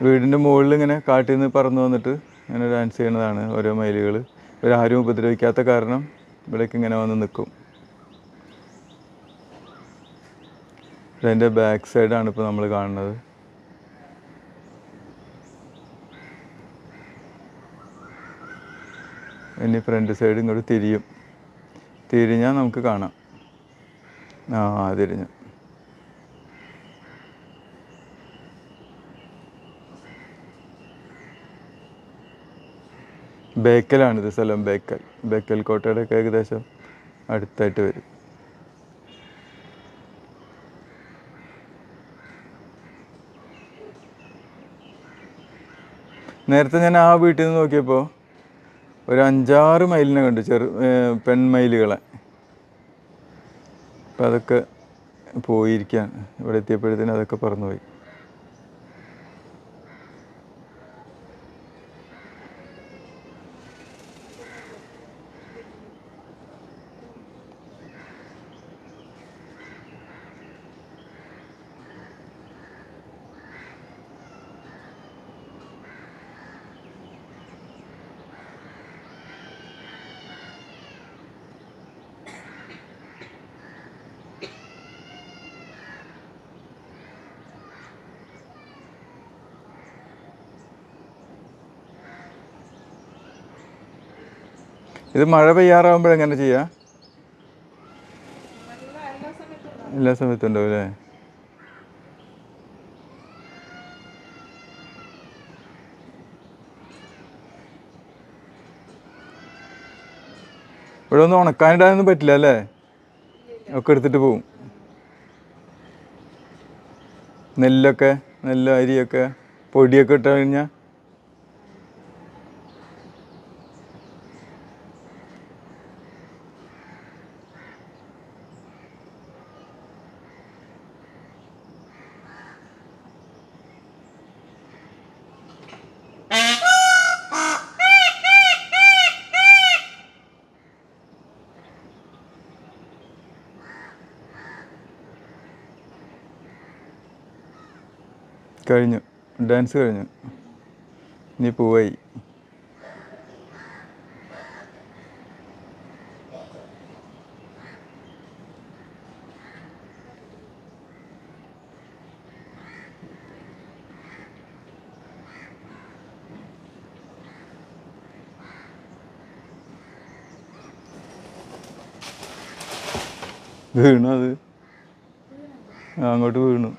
വീടിന്റെ മുകളിൽ ഇങ്ങനെ കാട്ടിൽ നിന്ന് പറന്നു വന്നിട്ട് ഇങ്ങനെ ഡാൻസ് ചെയ്യുന്നതാണ് ഓരോ മയിലുകൾ ഇവരാരും ഉപദ്രവിക്കാത്ത കാരണം ഇവിടേക്ക് ഇങ്ങനെ വന്ന് നിൽക്കും ഇതിന്റെ ബാക്ക് സൈഡാണ് ഇപ്പോൾ നമ്മൾ കാണുന്നത്. ഇനി ഫ്രണ്ട് സൈഡ് ഇങ്ങോട്ട് തിരിയും. തിരിഞ്ഞാൽ നമുക്ക് കാണാം. ആ തിരിഞ്ഞു. ബേക്കലാണ് ഇത് സ്ഥലം ബേക്കൽ. ബേക്കൽ കോട്ടയുടെ ഒക്കെ ഏകദേശം അടുത്തായിട്ട് വരും. നേരത്തെ ഞാൻ ആ വീട്ടിൽ നിന്ന് നോക്കിയപ്പോൾ ഒരു അഞ്ചാറ് മൈലിനെ കണ്ടു ചെറു പെൺമൈലുകളെ. അപ്പം അതൊക്കെ പോയിരിക്കുകയാണ് ഇവിടെ എത്തിയപ്പോഴത്തേനും അതൊക്കെ പറന്നുപോയി. ഇത് മഴ പെയ്യാറാകുമ്പോൾ എങ്ങനെ ചെയ്യാ? എല്ലാ സമയത്തും ഉണ്ടാവും അല്ലേ? ഇവിടെ ഒന്നും ഉണക്കാനിടാനൊന്നും പറ്റില്ല അല്ലേ? ഒക്കെ എടുത്തിട്ട് പോവും. നെല്ലൊക്കെ നെല്ല് അരിയൊക്കെ പൊടിയൊക്കെ ഇട്ട് കഴിഞ്ഞാൽ കഴിഞ്ഞു. ഡാൻസ് കഴിഞ്ഞു. ഇനി പോവായി വീണു അത്. അങ്ങോട്ട് വീണു.